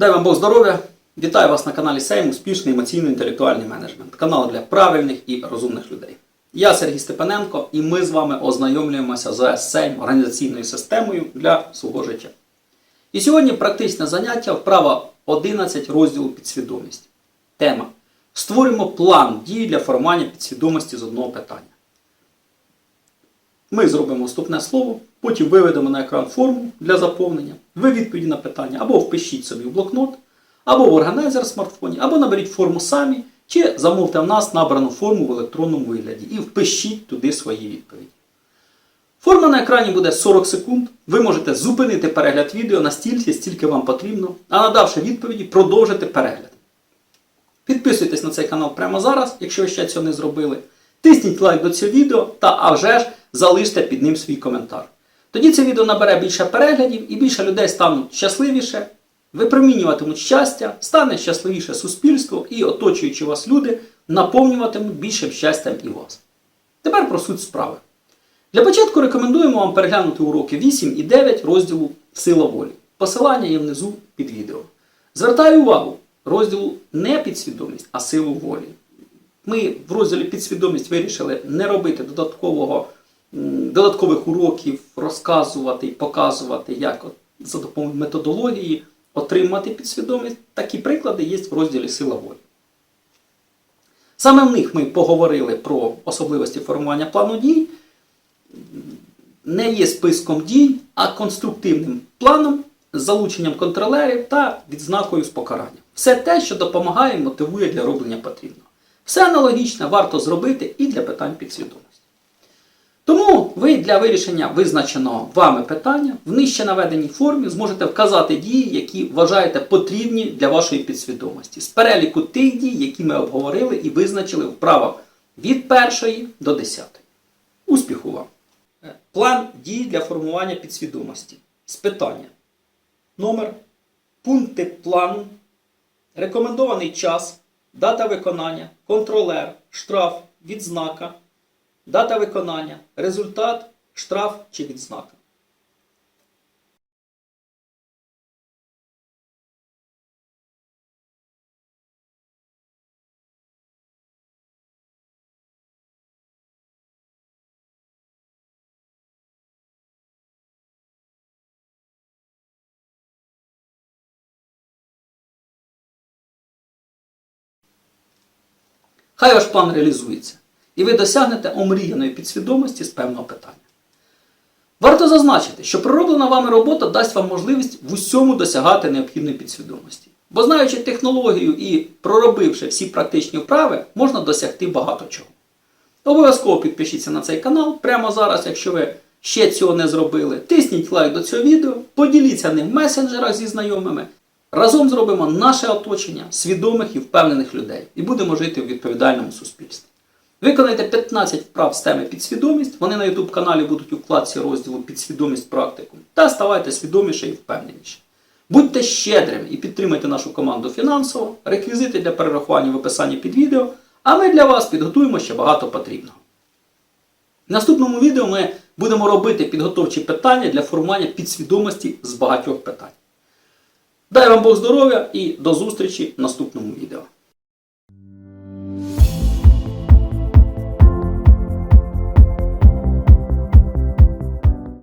Дай вам Бог здоров'я! Вітаю вас на каналі Сейм Успішний емоційно-інтелектуальний менеджмент. Канал для правильних і розумних людей. Я Сергій Степаненко і ми з вами ознайомлюємося з Сейм організаційною системою для свого життя. І сьогодні практичне заняття вправа 11 розділу підсвідомість. Тема. Створюємо план дій для формування підсвідомості з одного питання. Ми зробимо вступне слово, потім виведемо на екран форму для заповнення, ви відповіді на питання або впишіть собі в блокнот, або в органайзер в смартфоні, або наберіть форму самі, чи замовте в нас набрану форму в електронному вигляді і впишіть туди свої відповіді. Форма на екрані буде 40 секунд. Ви можете зупинити перегляд відео настільки, стільки вам потрібно, а надавши відповіді, продовжити перегляд. Підписуйтесь на цей канал прямо зараз, якщо ви ще цього не зробили. Тисніть лайк до цього відео та а вже ж залиште під ним свій коментар. Тоді це відео набере більше переглядів і більше людей стануть щасливіше, випромінюватимуть щастя, стане щасливіше суспільство і оточуючи вас люди наповнюватимуть більшим щастям і вас. Тепер про суть справи. Для початку рекомендуємо вам переглянути уроки 8 і 9 розділу Сила волі. Посилання є внизу під відео. Звертаю увагу розділу не підсвідомість, а силу волі. Ми в розділі підсвідомість вирішили не робити додаткового, додаткових уроків, розказувати і показувати, як от за допомогою методології отримати підсвідомість. Такі приклади є в розділі Сила волі. Саме в них ми поговорили про особливості формування плану дій. Не є списком дій, а конструктивним планом з залученням контролерів та відзнакою з покаранням. Все те, що допомагає і мотивує для роблення потрібного. Все аналогічне варто зробити і для питань підсвідомості. Тому ви для вирішення визначеного вами питання в нижче наведеній формі зможете вказати дії, які вважаєте потрібні для вашої підсвідомості, з переліку тих дій, які ми обговорили і визначили вправо від першої до десятої. Успіху вам! Е, План дій для формування підсвідомості. З питання. Номер, пункти плану, рекомендований час, дата виконання, контролер, штраф, відзнака, дата виконання, результат, штраф чи відзнака. Хай ваш план реалізується, і ви досягнете омріяної підсвідомості з певного питання. Варто зазначити, що пророблена вами робота дасть вам можливість в усьому досягати необхідної підсвідомості. Бо знаючи технологію і проробивши всі практичні вправи, можна досягти багато чого. Обов'язково підпишіться на цей канал прямо зараз, якщо ви ще цього не зробили. Тисніть лайк до цього відео, поділіться ним в месенджерах зі знайомими. Разом зробимо наше оточення свідомих і впевнених людей і будемо жити в відповідальному суспільстві. Виконайте 15 вправ з теми підсвідомість. Вони на YouTube каналі будуть у вкладці розділу Підсвідомість практику. Та ставайте свідоміше і впевненіші. Будьте щедрими і підтримайте нашу команду фінансово. Реквізити для перерахування в описанні під відео. А ми для вас підготуємо ще багато потрібного. В наступному відео ми будемо робити підготовчі питання для формування підсвідомості з багатьох питань. Дай вам Бог здоров'я і до зустрічі в наступному відео.